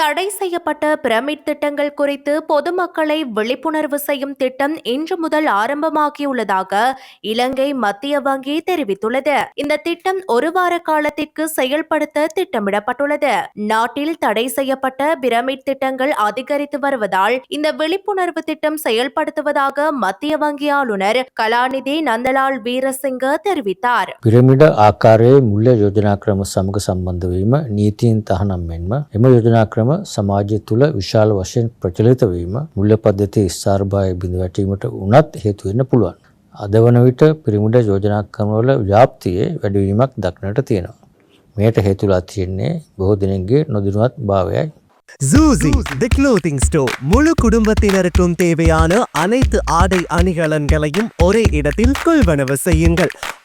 தடை செய்யப்பட்ட பிரமிட் திட்டங்கள் குறித்து பொதுமக்களை விழிப்புணர்வு செய்யும் திட்டம் இன்று முதல் ஆரம்பமாகியுள்ளதாக இலங்கை மத்திய வங்கி தெரிவித்துள்ளது இந்த திட்டம் ஒரு வார காலத்திற்கு செயல்படுத்த திட்டமிடப்பட்டுள்ளது நாட்டில் தடை செய்யப்பட்ட பிரமிட் திட்டங்கள் அதிகரித்து வருவதால் இந்த விழிப்புணர்வு திட்டம் செயல்படுத்துவதாக மத்திய வங்கி ஆளுநர் கலாநிதி நந்தலால் வீரசிங்க தெரிவித்தார் පිරමිඩ ආකාරයේ මුල්ල යෝජනා ක්‍රම සමග සම්බන්ධ වීම නීතියෙන් තහනම් මෙන්ම එම යෝජනා ක්‍රම සමාජය තුළ විශාල වශයෙන් ප්‍රචලිත වීම මුල්ල පද්ධති ස්ථාර්භාය බිඳ වැටීමට උනත් හේතු වෙන්න පුළුවන්. අද වන විට පිරිමිඩ යෝජනා ක්‍රමවල ව්‍යාප්තියේ වැඩිවීමක් දක්නට තියෙනවා. මෙයට හේතුලා තියෙන්නේ බොහෝ දෙනෙක්ගේ නොදිනුවත් භාවයයි. ஜூசி தி க்ளோத்திங் ஸ்டோர் முழு குடும்பத்தினருக்கும் தேவையான அனைத்து ஆடை அணிகலன்களையும் ஒரே இடத்தில் கொள்வனவு செய்யுங்கள்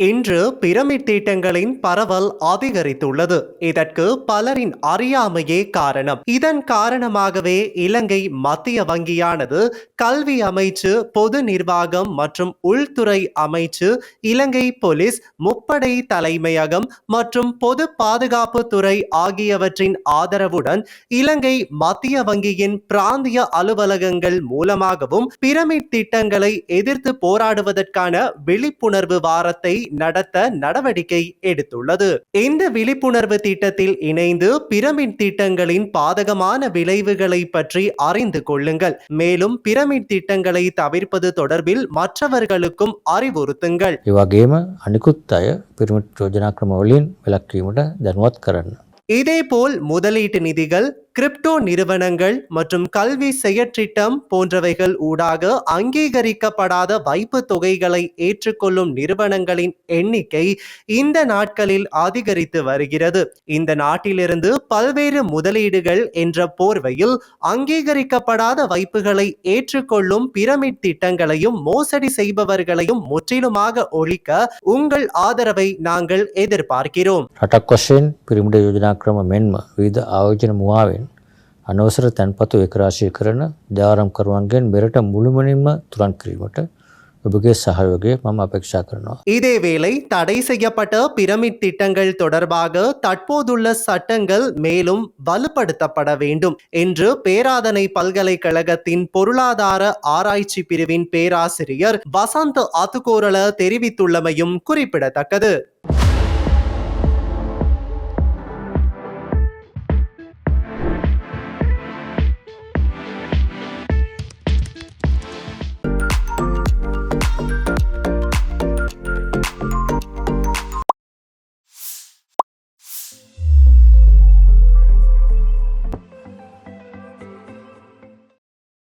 இன்று பிரமிட் தீட்டங்களின் பரவல் அதிகரித்துள்ளது. இதற்கு பலரின் அறியாமையே காரணம். இதன் காரணமாகவே இலங்கை மத்திய வங்கியானது கல்வி அமைச்சு பொது நிர்வாகம் மற்றும் உள்துறை அமைச்சு இலங்கை போலீஸ் முப்படை தலைமையகம் மற்றும் பொது பாதுகாப்பு துறை ஆகியவற்றின் ஆதரவுடன் இலங்கை மத்திய வங்கியின் பிராந்திய அலுவலகங்கள் மூலமாகவும் பிரமிட் திட்டங்களை எதிர்த்து போராடுவதற்கான விழிப்புணர்வு வாரத்தை நடத்த நடவடிக்கை எடுத்துள்ளது இந்த விழிப்புணர்வு திட்டத்தில் இணைந்து பிரமிட் திட்டங்களின் பாதகமான விளைவுகளை பற்றி அறிந்து கொள்ளுங்கள் மேலும் பிரமிட் திட்டங்களை தவிர்ப்பது தொடர்பில் மற்றவர்களுக்கும் அறிவுறுத்துங்கள் ඒ වගේම අනිකුත් අය පිරිමිට් යෝජනා ක්‍රමවලින් වෙලක්වීමට දැනුවත් කරන්න. இதேபோல் முதலீட்டு நிதிகள் கிரிப்டோ நிறுவனங்கள் மற்றும் கல்வி செயற்றிட்டம் போன்றவைகள் ஊடாக அங்கீகரிக்கப்படாத வைப்பு தொகைகளை ஏற்றுக்கொள்ளும் நிறுவனங்களின் எண்ணிக்கை இந்த நாட்களில் அதிகரித்து வருகிறது. இந்த நாட்டிலிருந்து பல்வேறு முதலீடுகள் என்ற போர்வையில் அங்கீகரிக்கப்படாத வைப்புகளை ஏற்றுக்கொள்ளும் பிரமிட் திட்டங்களையும் மோசடி செய்பவர்களையும் முற்றிலுமாக ஒழிக்க உங்கள் ஆதரவை நாங்கள் எதிர்பார்க்கிறோம். அட்டக் கொஷின் யோஜனாக்கிரம மென்ம வித ஆயோஜன முகாவின் අනවසර තැන්පතු ඒකරාශය කරන ජාරම්කරුවන්ගෙන් මෙරට මුළුමනින්ම තුරන් කිරීමට ඔබගේ සහයෝගය මම අපේක්ෂා කරනවා. இதேவேளை தடை செய்யப்பட்ட பிரமிட் திட்டங்கள் தொடர்பாக தற்போதுள்ள சட்டங்கள் மேலும் வலுப்படுத்தப்பட வேண்டும் என்று பேராதனை பல்கலைக்கழகத்தின் பொருளாதார ஆராய்ச்சி பிரிவின் பேராசிரியர் வசந்த் அத்துக்கோரல தெரிவித்துள்ளமையும் குறிப்பிடத்தக்கது